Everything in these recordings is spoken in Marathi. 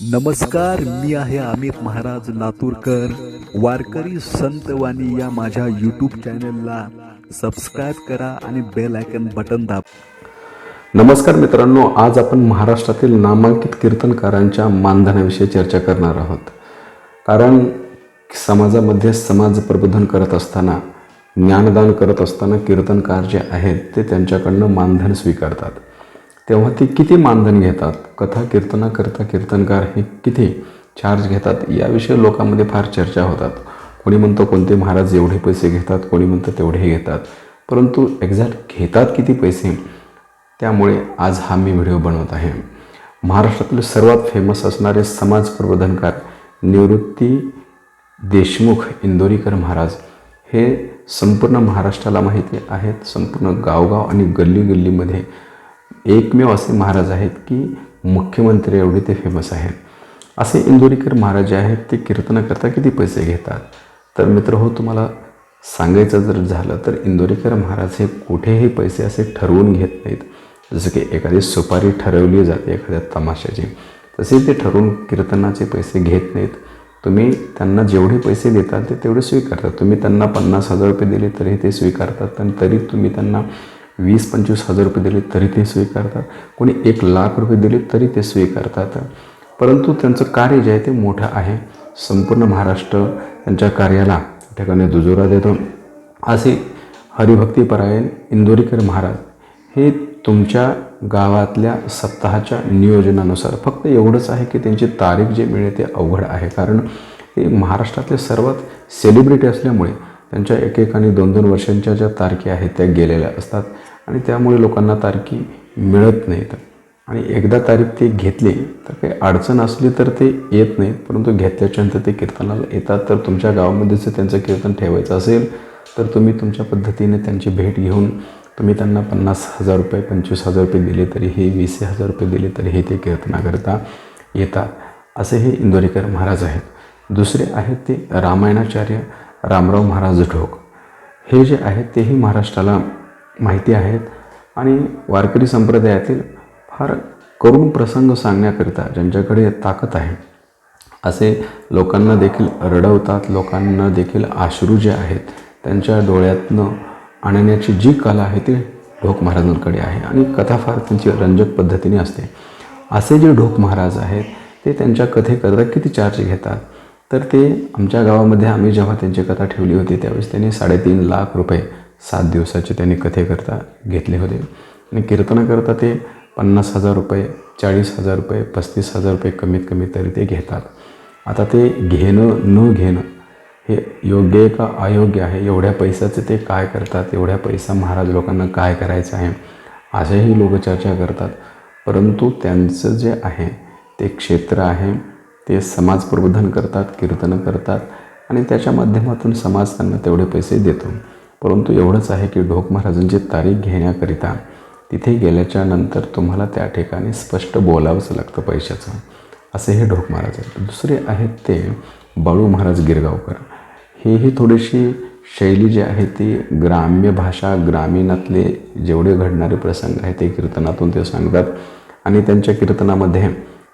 नमस्कार मी आहे अमित महाराज लातूरकर वारकरी संतवाणी या माझ्या यूट्यूब चॅनलला सबस्क्राईब करा आणि बेल आयकन बटन दाब. नमस्कार मित्रांनो आज आपण महाराष्ट्रातील नामांकित कीर्तनकारांच्या मानधनाविषयी चर्चा करणार आहोत. कारण समाजामध्ये समाज प्रबोधन करत असताना ज्ञानदान करत असताना कीर्तनकार जे आहेत ते त्यांच्याकडनं मानधन स्वीकारतात. तेव्हा ते किती मानधन घेतात? कथा कीर्तनाकरता कीर्तनकार हे किती चार्ज घेतात? याविषयी लोकांमध्ये फार चर्चा होतात. कोणी म्हणतो कोणते महाराज एवढे पैसे घेतात कोणी म्हणतं तेवढे घेतात. परंतु एक्झॅक्ट घेतात किती पैसे? त्यामुळे आज हा मी व्हिडिओ बनवत आहे. महाराष्ट्रातील सर्वात फेमस असणारे समाज प्रबोधनकार निवृत्ती देशमुख इंदोरीकर महाराज हे संपूर्ण महाराष्ट्राला माहिती आहेत. संपूर्ण गावगाव आणि गल्ली गल्लीमध्ये एकमेव असे महाराज आहेत की मुख्यमंत्री एवढे ते फेमस आहेत. असे इंदोरीकर महाराज जे आहेत ते कीर्तनाकरता किती पैसे घेतात. तर मित्र हो तुम्हाला सांगायचं जर झालं तर इंदोरीकर महाराज हे कुठेही पैसे असे ठरवून घेत नाहीत. जसं की एखादी सुपारी ठरवली जाते एखाद्या तमाशाची. तसे ते ठरवून कीर्तनाचे पैसे घेत नाहीत. तुम्ही त्यांना जेवढे पैसे देतात ते तेवढे स्वीकारतात. तुम्ही त्यांना पन्नास हजार रुपये दिले तरी ते स्वीकारतात. आणि तरी तुम्ही त्यांना वीस पंचवीस हजार रुपये दिले तरी ते स्वीकारतात. कोणी एक लाख रुपये दिले तरी ते स्वीकारतात. परंतु त्यांचं कार्य जे आहे ते मोठं आहे. संपूर्ण महाराष्ट्र त्यांच्या कार्याला ठिकाणी दुजोरा देतो. असे हरिभक्तीपरायण इंदोरीकर महाराज हे तुमच्या गावातल्या सप्ताहाच्या नियोजनानुसार फक्त एवढंच आहे की त्यांची तारीख जे मिळेल ते अवघड आहे. कारण ते महाराष्ट्रातले सर्वात सेलिब्रिटी असल्यामुळे त्यांच्या एकेकाने दोन दोन वर्षांच्या ज्या तारखी आहेत त्या गेलेल्या असतात. आणि त्यामुळे लोकांना तारखी मिळत नाहीत. आणि एकदा तारीख ते घेतली तर काही अडचण असली तर ते येत नाहीत. परंतु घेतल्याच्यानंतर ते कीर्तनाला येतात. तर तुमच्या गावामध्ये जर त्यांचं कीर्तन ठेवायचं असेल तर तुम्ही तुमच्या पद्धतीने त्यांची भेट घेऊन तुम्ही त्यांना पन्नास हजार रुपये पंचवीस हजार रुपये दिले तरीही वीस हजार रुपये दिले तरीही ते कीर्तनाकरता येतात. असे हे इंदोरीकर महाराज आहेत. दुसरे आहेत ते रामायणाचार्य रामराव महाराज ढोक हे जे आहेत तेही महाराष्ट्राला माहिती आहेत आणि वारकरी संप्रदायातील फार करुण प्रसंग सांगण्याकरिता ज्यांच्याकडे ताकद आहे असे लोकांना देखील रडवतात लोकांना देखील आश्रू जे आहेत त्यांच्या डोळ्यातनं आणण्याची जी कला आहे ती ढोक महाराजांकडे आहे आणि कथा फार त्यांची रंजक पद्धतीने असते. असे जे ढोक महाराज आहेत ते त्यांच्या कथेकरता किती चार्ज घेतात? तर ते आमच्या गावामध्ये आम्ही जेव्हा त्यांची कथा ठेवली होती त्यावेळेस त्यांनी साडेतीन लाख रुपये सात दिवसाचे त्यांनी कथेकरता घेतले होते. आणि कीर्तनाकरता ते पन्नास हजार रुपये चाळीस हजार रुपये पस्तीस हजार रुपये कमीत कमी तरी ते घेतात. आता ते घेणं न घेणं हे योग्य आहे का अयोग्य आहे? एवढ्या पैशाचं ते काय करतात? एवढ्या पैसा महाराज लोकांना काय करायचं आहे? असेही लोक चर्चा करतात. परंतु त्यांचं जे आहे ते क्षेत्र आहे ते समाज प्रबोधन करतात कीर्तनं करतात आणि त्याच्या माध्यमातून समाज त्यांना तेवढे पैसे देतो. परंतु एवढंच आहे की ढोक महाराजांची तारीख घेण्याकरिता तिथे गेल्याच्यानंतर तुम्हाला त्या ठिकाणी स्पष्ट बोलावंच लागतं पैशाचं. असे हे ढोक महाराज आहेत. दुसरे आहेत ते बाळू महाराज गिरगावकर. हेही थोडीशी शैली जी आहे ती ग्राम्य भाषा ग्रामीणातले जेवढे घडणारे प्रसंग आहेत ते कीर्तनातून ते सांगतात. आणि त्यांच्या कीर्तनामध्ये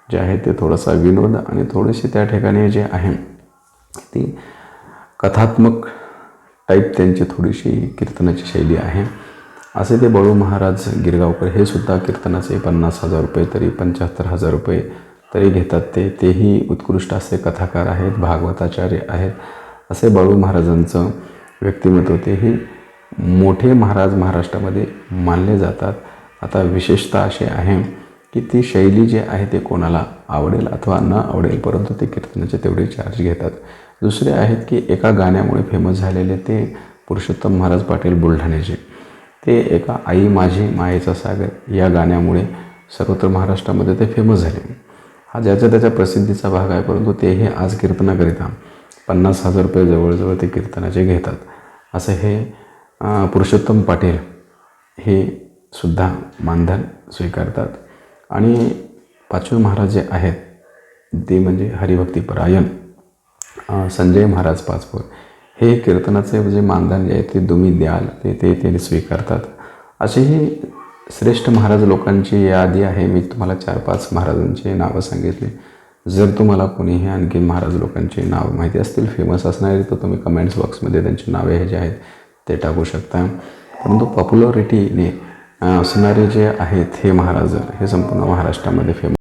जे आहे ते थोडासा विनोद आणि थोडीशी त्या ठिकाणी जे आहे ती कथात्मक टाईप त्यांची थोडीशी कीर्तनाची शैली आहे. असे ते बळू महाराज गिरगावकर हे सुद्धा कीर्तनाचे पन्नास हजार रुपये तरी पंच्याहत्तर हजार रुपये तरी घेतात ते. तेही उत्कृष्ट असे कथाकार आहेत भागवताचार्य आहेत. असे बाळू महाराजांचं व्यक्तिमत्व तेही मोठे महाराज महाराष्ट्रामध्ये मानले जातात. आता विशेषतः असे आहे की ती शैली जी आहे ते कोणाला आवडेल अथवा न आवडेल परंतु ते कीर्तनाचे तेवढे चार्ज घेतात. दुसरे आहेत की एका गाण्यामुळे फेमस झालेले ते पुरुषोत्तम महाराज पाटील बुलढाण्याचे. ते एका आई माझी मायेचा सागर या गाण्यामुळे सर्वत्र महाराष्ट्रामध्ये ते फेमस झाले. हा ज्याच्या त्याच्या प्रसिद्धीचा भाग आहे परंतु तेही आज कीर्तनाकरिता. पन्नास हजार रुपये जवळजवळ ते कीर्तनाचे घेतात. असं हे पुरुषोत्तम पाटील हे सुद्धा मानधन स्वीकारतात. आणि पाचवे महाराज जे आहेत ते म्हणजे हरिभक्तीपरायण संजय महाराज पाचपूर हे कीर्तनाचे जे मानधन जे आहे ते तुम्ही द्याल ते ते ते स्वीकारतात. असेही श्रेष्ठ महाराज लोकांची यादी आहे. मी तुम्हाला चार पाच महाराजांची नावं सांगितली. जर तुम्हाला कोणीही आणखी महाराज लोकांची नावं माहिती असतील फेमस असणारे तर तुम्ही कमेंट्स बॉक्समध्ये त्यांची नावे हे जे आहेत ते टाकू शकता. परंतु पॉप्युलरिटीने असणारे जे आहेत हे महाराज हे संपूर्ण महाराष्ट्रामध्ये फेमस